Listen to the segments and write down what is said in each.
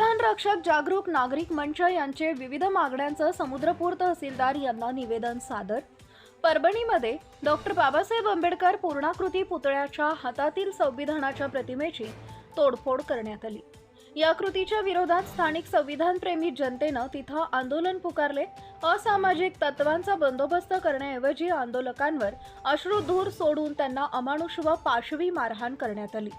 रक्षक जागरूक नागरिक मंच यांचे विविध मागण्यांचं समुद्रपूर तहसीलदार यांना निवेदन सादर. परभणीमध्ये डॉक्टर बाबासाहेब आंबेडकर पूर्णाकृती पुतळ्याच्या हातातील संविधानाच्या प्रतिमेची तोडफोड करण्यात आली. या कृतीच्या विरोधात स्थानिक संविधानप्रेमी जनतेनं तिथं आंदोलन पुकारले. असामाजिक तत्वांचा बंदोबस्त करण्याऐवजी आंदोलकांवर अश्रुधूर सोडून त्यांना अमानुष व पाशवी मारहाण करण्यात आली.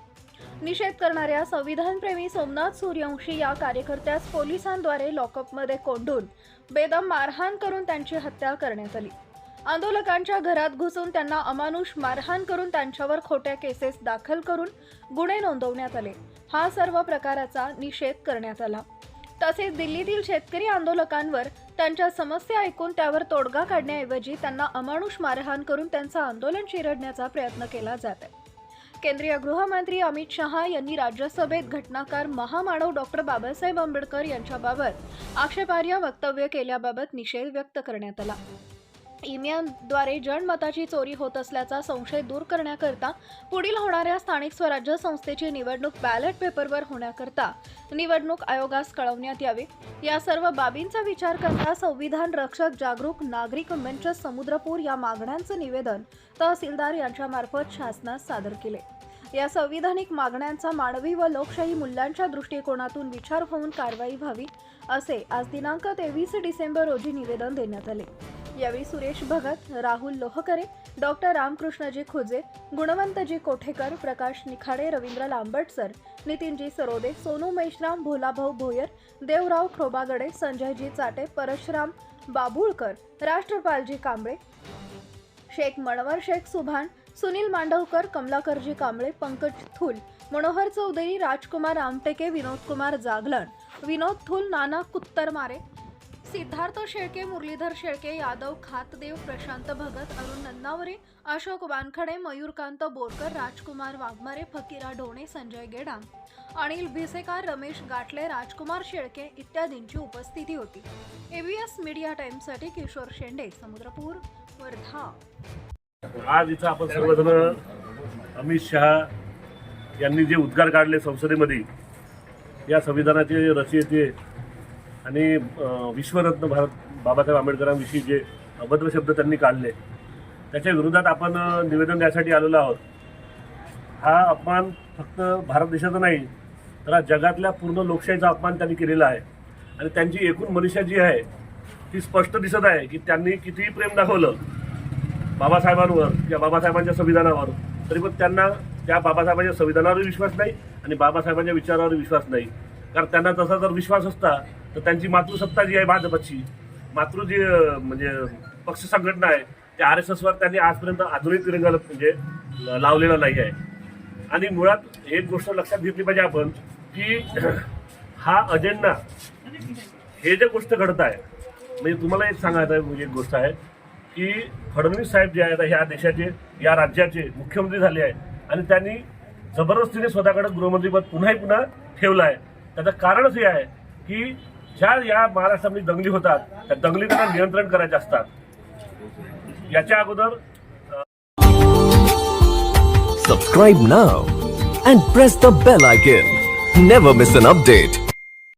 निषेध करणाऱ्या संविधानप्रेमी सोमनाथ सूर्यवंशी या कार्यकर्त्यास पोलिसांद्वारे लॉकअपमध्ये कोंडून बेदम मारहाण करून त्यांची हत्या करण्यात आली. आंदोलकांच्या घरात घुसून त्यांना अमानुष मारहाण करून त्यांच्यावर खोट्या केसेस दाखल करून गुन्हे नोंदवण्यात आले. हा सर्व प्रकाराचा निषेध करण्यात आला. तसेच दिल्लीतील शेतकरी आंदोलकांवर त्यांच्या समस्या ऐकून त्यावर तोडगा काढण्याऐवजी त्यांना अमानुष मारहाण करून त्यांचं आंदोलन चिरडण्याचा प्रयत्न केला जात आहे. केंद्रीय गृहमंत्री अमित शहा यांनी राज्यसभेत घटनाकार महामानव डॉक्टर बाबासाहेब आंबेडकर यांच्याबाबत आक्षेपार्ह वक्तव्य केल्याबाबत निषेध व्यक्त करण्यात आला. ईमेलद्वारे जनमताची चोरी होत असल्याचा संशय दूर करण्याकरता पुढील होणाऱ्या स्थानिक स्वराज्य संस्थेची निवडणूक बॅलेट पेपरवर होण्याकरता निवडणूक आयोगास कळवण्यात यावे. या सर्व बाबींचा विचार करता संविधान रक्षक जागरूक नागरिक मंच समुद्रपूर या मागण्यांचं निवेदन तहसीलदार यांच्यामार्फत शासनास सादर केले. या संविधानिक मागण्यांचा मानवी व लोकशाही मूल्यांच्या दृष्टिकोनातून विचार होऊन कारवाई व्हावी असे आज दिनांक तेवीस डिसेंबर रोजी निवेदन देण्यात आले. यावेळी सुरेश भगत राहुल लोहकरे डॉक्टर रामकृष्णजी खुजे गुणवंतजी कोठेकर प्रकाश निखाडे रवींद्र लांबटसर नितीनजी सरोदे सोनू मेश्राम भोलाभाऊ भोयर देवराव खोबागडे संजयजी चाटे परशुराम बाबुळकर राष्ट्रपालजी कांबळे शेख मणवर शेख सुभान सुनील मांडवकर कमलाकरजी कांबळे पंकज थुल मनोहर चौधरी राजकुमार आमटेके विनोदकुमार जागलन विनोद थुल नाना कुत्तरमारे सिद्धार्थ शेळके मुरलीधर शेळके यादव खातदेव प्रशांत भगत अरुण नन्नावरे अशोक वानखडे मयूरकांत बोरकर राजकुमार वाघमारे फकीरा ढोणे संजय गेडाम अनिल भिसेकार रमेश गाठले राजकुमार शेळके इत्यादींची उपस्थिती होती. एबीएस मीडिया टाइमसाठी किशोर शेंडे समुद्रपूर वर्धा. आज इथं आपण सर्वजण अमित शहा यांनी जे उद्गार काढले संसदेमध्ये या संविधानाचे रचयिते आणि विश्वरत्न भारत बाबासाहेब आंबेडकरांविषयी जे अभद्र शब्द त्यांनी काढले त्याच्या विरोधात आपण निवेदन द्यासाठी आलेलो आहोत. हा अपमान फक्त भारत देशाचा नाही तर हा जगातल्या पूर्ण लोकशाहीचा अपमान त्यांनी केलेला आहे. आणि त्यांची एकूण मनुष्य जी आहे ती स्पष्ट दिसत आहे की त्यांनी कितीही प्रेम दाखवलं बाबासाहेबांवर किंवा बाबासाहेबांच्या संविधानावर तरी पण त्यांना त्या बाबासाहेबांच्या संविधानावर विश्वास नाही आणि बाबासाहेबांच्या विचारावर विश्वास नाही. कारण त्यांना तसा जर विश्वास असता तर त्यांची मातृसत्ता जी आहे भाजपची मातृ जी म्हणजे पक्ष संघटना आहे त्या आर एस एसवर त्यांनी आजपर्यंत आधुनिक तिरंगा म्हणजे लावलेला नाही आहे. आणि मुळात एक गोष्ट लक्षात घेतली पाहिजे आपण की हा अजेंडा हे जे गोष्ट घडत आहे म्हणजे तुम्हाला एक सांगायचं म्हणजे एक गोष्ट आहे की फडणवीस साहेब जे आहेत ह्या देशाचे या राज्याचे मुख्यमंत्री झाले आहे आणि त्यांनी जबरदस्तीने स्वतःकडे गृहमंत्रीपद पुन्हाही पुन्हा ठेवलं आहे. त्याचं कारणच हे आहे की ज्या या महाराष्ट्रामध्ये दंगली होतात त्या दंगलींना नियंत्रण करायचे असतात. याच्या अगोदर subscribe now and press the bell icon never miss an update